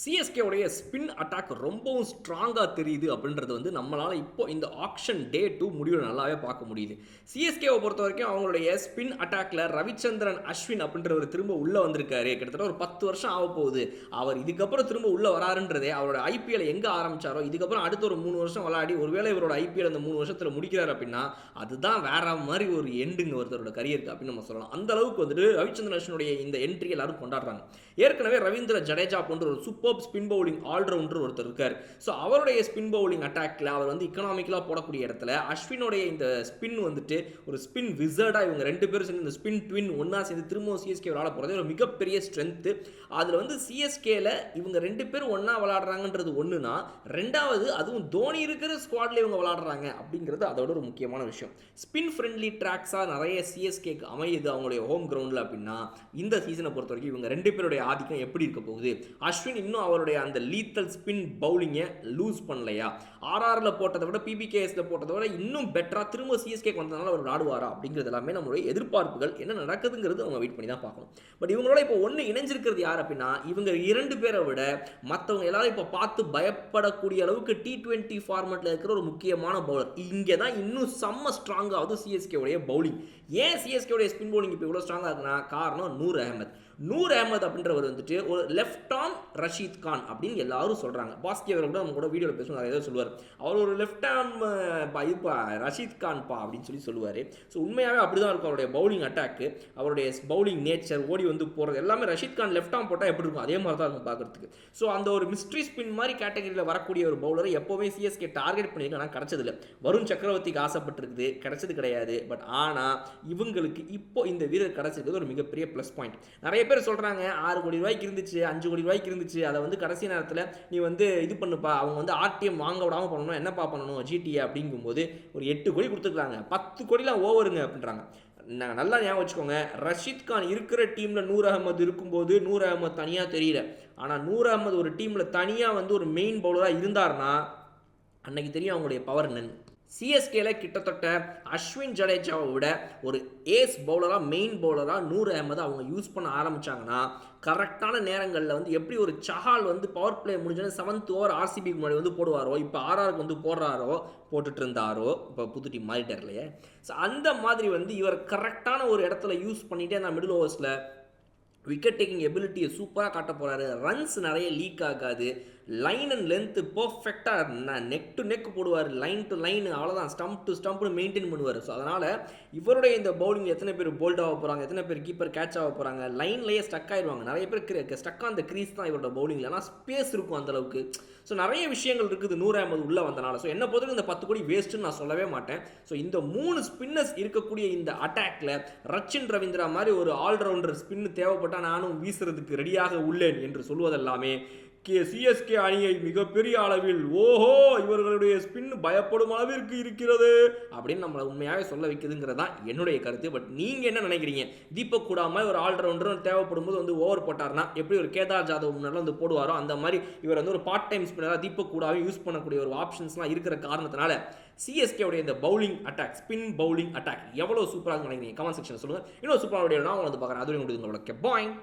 சிஎஸ்கேவுடைய spin attack ரொம்பவும் ஸ்ட்ராங்காக தெரியுது அப்படின்றது வந்து நம்மளால் இப்போ இந்த ஆக்ஷன் டே டூ முடிவில் நல்லாவே பார்க்க முடியுது. சிஎஸ்கேவை பொறுத்த வரைக்கும் அவங்களுடைய ஸ்பின் அட்டாக்ல ரவிச்சந்திரன் அஸ்வின் அப்படின்றவர் திரும்ப உள்ளே வந்திருக்காரு. கிட்டத்தட்ட ஒரு பத்து வருஷம் ஆக போகுது. அவர் இதுக்கப்புறம் திரும்ப உள்ளே வராருன்றதே அவரோட ஐபிஎல் எங்கே ஆரம்பிச்சாரோ இதுக்கப்புறம் அடுத்த ஒரு மூணு வருஷம் விளையாடி ஒருவேளை இவரோட ஐபிஎல் அந்த மூணு வருஷத்தில் முடிக்கிறார் அப்படின்னா அதுதான் வேற மாதிரி ஒரு எண்டுங்க ஒருத்தரோட கரியருக்கு அப்படின்னு நம்ம சொல்லலாம். அந்த அளவுக்கு வந்துட்டு ரவிச்சந்திரன் அஸ்வினுடைய இந்த என்ட்ரி எல்லாரும் கொண்டாடுறாங்க. ஏற்கனவே ரவீந்திர ஜடேஜா போன்ற ஒரு சூப்பர் ஸ்பின் பவுலிங் ஆல்ரவுண்டர் ஒருத்தர் இருக்கார். ஸோ அவருடைய ஸ்பின் பவுலிங் அட்டாக்ல அவர் வந்து இக்கனாமிக்கலாக போடக்கூடிய இடத்துல அஸ்வினுடைய இந்த ஸ்பின் வந்துட்டு ஒரு ஸ்பின் விசர்டாக இவங்க ரெண்டு பேரும் சேர்ந்து இந்த ஸ்பின் ட்வின் ஒன்றா சேர்ந்து திரும்பவும் சிஎஸ்கே விளாட போகிறது ஒரு மிகப்பெரிய ஸ்ட்ரென்த்து அதில் வந்து சிஎஸ்கேல இவங்க ரெண்டு பேரும் ஒன்றா விளாடுறாங்கன்றது ஒன்றுனா ரெண்டாவது அதுவும் தோனி இருக்கிற ஸ்குவாட்ல இவங்க விளாடுறாங்க அப்படிங்கிறது அதோட ஒரு முக்கியமான விஷயம். ஸ்பின் ஃப்ரெண்ட்லி ட்ராக்ஸாக நிறைய சிஎஸ்கேக்கு அமையுது அவங்களுடைய ஹோம் கிரவுண்டில் அப்படின்னா இந்த சீசனை பொறுத்த வரைக்கும் இவங்க ரெண்டு பேருடைய ஆதிக்கம் எப்படி இருக்க போகுது? அஸ்வின் இன்னும் அவருடைய அந்த லீத்தல் ஸ்பின் பவுலிங்கை லூஸ் பண்ணலையா? ஆர்ஆரில் போட்டதை விட பிபிகேஎஸில் போட்டதை விட இன்னும் பெட்டராக திரும்ப சிஎஸ்கேக்கு வந்ததுனால அவர் ஆடுவாரா அப்படிங்கிறது எல்லாமே நம்மளுடைய எதிர்பார்ப்புகள். என்ன நடக்குதுங்கிறது அவங்க வெயிட் பண்ணி தான் பார்க்கணும். பட் இவங்களோட இப்போ ஒன்று இணைஞ்சிருக்கிறது யார் அப்படின்னா இவங்க இரண்டு பேரை விட மற்றவங்க எல்லாரும் இப்போ பார்த்து பயப்படக்கூடிய அளவுக்கு டி டுவெண்ட்டி ஃபார்மெட்டில் இருக்கிற ஒரு முக்கியமான பவுலர் இங்கே தான் இன்னும் செம்ம ஸ்ட்ராங்காகுது சிஎஸ்கே உடைய பவுலிங் ஏன் சிஎஸ்கே உடைய ஸ்பின் பவுலிங் இப்போ இவ்வளோ ஸ்ட்ராங்காக இருக்குன்னா காரணம் நூர் அகமது நூர் அஹமத் அப்படின்றவர் வந்துட்டு ஒரு லெஃப்ட் ஆர்ம் ரஷீத் கான் அப்படின்னு எல்லாரும் சொல்கிறாங்க பாஸ்கி அவர் கூட நம்ம கூட வீடியோவில் பேசுவோம் நிறைய சொல்லுவார். அவர் ஒரு லெஃப்ட் ஆர்ம் இதுப்பா ரஷீத் கான்ப்பா அப்படின்னு சொல்லி சொல்லுவார். ஸோ உண்மையாகவே அப்படி தான் இருக்கும் அவருடைய பவுலிங் அட்டாக்கு அவருடைய பவுலிங் நேச்சர் ஓடி வந்து போகிறது எல்லாமே ரஷீத் கான் லெஃப்ட் ஆம் போட்டால் எப்படி இருக்கும்? அதே மாதிரி தான் இருக்கும் பார்க்குறதுக்கு. ஸோ அந்த ஒரு மிஸ்ட்ரி ஸ்பின் மாதிரி கேட்டகரியில் வரக்கூடிய ஒரு பவுலரை எப்போவுமே சிஎஸ்கே டார்கெட் பண்ணியிருக்கு? ஆனால் கிடச்சதில்ல. வருண் சக்கரவர்த்திக்கு ஆசைப்பட்டிருக்குது. கிடச்சது கிடையாது. பட் ஆனால் இவங்களுக்கு இப்போ இந்த வீரர் கிடச்சிருக்கிறது ஒரு மிகப்பெரிய ப்ளஸ் பாயிண்ட் நிறைய பேர் சொல்கிறாங்க ஆறு கோடி ரூபாய்க்கு இருந்துச்சு அஞ்சு கோடி ரூபாய்க்கு இருந்துச்சு. அதை வந்து கடைசி நேரத்தில் நீ வந்து இது பண்ணுப்பா. அவங்க வந்து ஆர்டிஎம் வாங்க விடாமல் பண்ணணும். என்னப்பா பண்ணணும்? ஜிடிஏ அப்படிங்கும்போது ஒரு எட்டு கோடி கொடுத்துருக்காங்க. பத்து கோடிலாம் ஓவருங்க அப்படின்றாங்க. நான் நல்லா ஞாபகம் வச்சுக்கோங்க. ரஷீத் கான் இருக்கிற டீமில் நூர் அகமது இருக்கும்போது நூர் அகமது தனியாக தெரியல. ஆனால் நூர் அகமது ஒரு டீமில் தனியாக வந்து ஒரு மெயின் பவுலராக இருந்தார்னா அன்னைக்கு தெரியும் அவங்களுடைய பவர் என்னன்னு. சிஎஸ்கேல கிட்டத்தட்ட அஸ்வின் ஜடேஜாவை விட ஒரு ஏஸ் பவுலராக மெயின் பவுலராக நூறு அஹமது அவங்க யூஸ் பண்ண ஆரம்பிச்சாங்கன்னா கரெக்டான நேரங்களில் வந்து எப்படி ஒரு சஹால் வந்து பவர் பிளே முடிஞ்சோன்னு செவன்த் ஓவர் ஆர்சிபிக்கு முன்னாடி வந்து போடுவாரோ இப்போ ஆர்ஆருக்கு வந்து போடுறாரோ போட்டுட்டு இருந்தாரோ இப்போ புது டீம் மாறிட்டார் இல்லையே? ஸோ அந்த மாதிரி வந்து இவர் கரெக்டான ஒரு இடத்துல யூஸ் பண்ணிகிட்டே அந்த மிடில் ஓவர்ஸில் விக்கெட் டேக்கிங் எபிலிட்டியை சூப்பராக காட்ட போகிறாரு ரன்ஸ் நிறைய லீக் ஆகாது. லைன் அண்ட் லென்த்து பர்ஃபெக்டாக நெக் டு நெக் போடுவார். லைன் டு லைன் அவ்வளோதான் ஸ்டம்ப் டு ஸ்டம்ப்னு மெயின்டைன் பண்ணுவார். ஸோ அதனால் இவருடைய இந்த பவுலிங் எத்தனை பேர் போல்ட் ஆக போகிறாங்க எத்தனை பேர் கீப்பர் கேட்ச் ஆக போகிறாங்க லைன்லேயே ஸ்டக் ஆயிடுவாங்க நிறைய பேர் ஸ்டக் அந்த க்ரீஸ் தான் இவரோட பவுலிங்கில் ஆனால் ஸ்பேஸ் இருக்கும் அந்தளவுக்கு ஸோ நிறைய விஷயங்கள் இருக்குது நூறு ஐம்பது உள்ளே வந்தனால. ஸோ என்ன பொறுத்தவரைக்கும் இந்த பத்து கோடி வேஸ்ட்டுன்னு நான் சொல்லவே மாட்டேன். ஸோ இந்த மூணு ஸ்பின்னர்ஸ் இருக்கக்கூடிய இந்த அட்டாக்ல ரச்சின் ரவீந்திரா மாதிரி ஒரு ஆல்ரவுண்டர் ஸ்பின்னு தேவைப்பட்டால் நானும் வீசுறதுக்கு ரெடியாக உள்ளேன் என்று சொல்வதெல்லாமே கே சிஎஸ்கே அணியை மிகப்பெரிய அளவில் ஓஹோ இவர்களுடைய ஸ்பின் பயப்படும் அளவிற்கு இருக்கிறது அப்படின்னு நம்மளை உண்மையாகவே சொல்ல வைக்குதுங்கிறது தான் என்னுடைய கருத்து. பட் நீங்கள் என்ன நினைக்கிறீங்க? தீபக் கூடாம ஒரு ஆல்ரவுண்டர் தேவைப்படும் போது வந்து ஓவர் போட்டார்னா எப்படி ஒரு கேதார் ஜாதவ் முன்னாடி வந்து போடுவாரோ அந்த மாதிரி இவர் வந்து ஒரு பார்ட் டைம் ஸ்பின்னராக தீபக் கூடாவே யூஸ் பண்ணக்கூடிய ஒரு ஆப்ஷன்ஸ்லாம் இருக்கிற காரணத்தினால சிஎஸ்கேவுடைய இந்த bowling attack spin bowling attack எவ்வளோ சூப்பராக நினைக்கிறீங்க? கமெண்ட் செக்ஷன் சொல்லுங்கள் இன்னும் சூப்பராக வீடியோ நான் வந்து பார்க்குறேன். அதுவும் உங்களுக்கு பாய்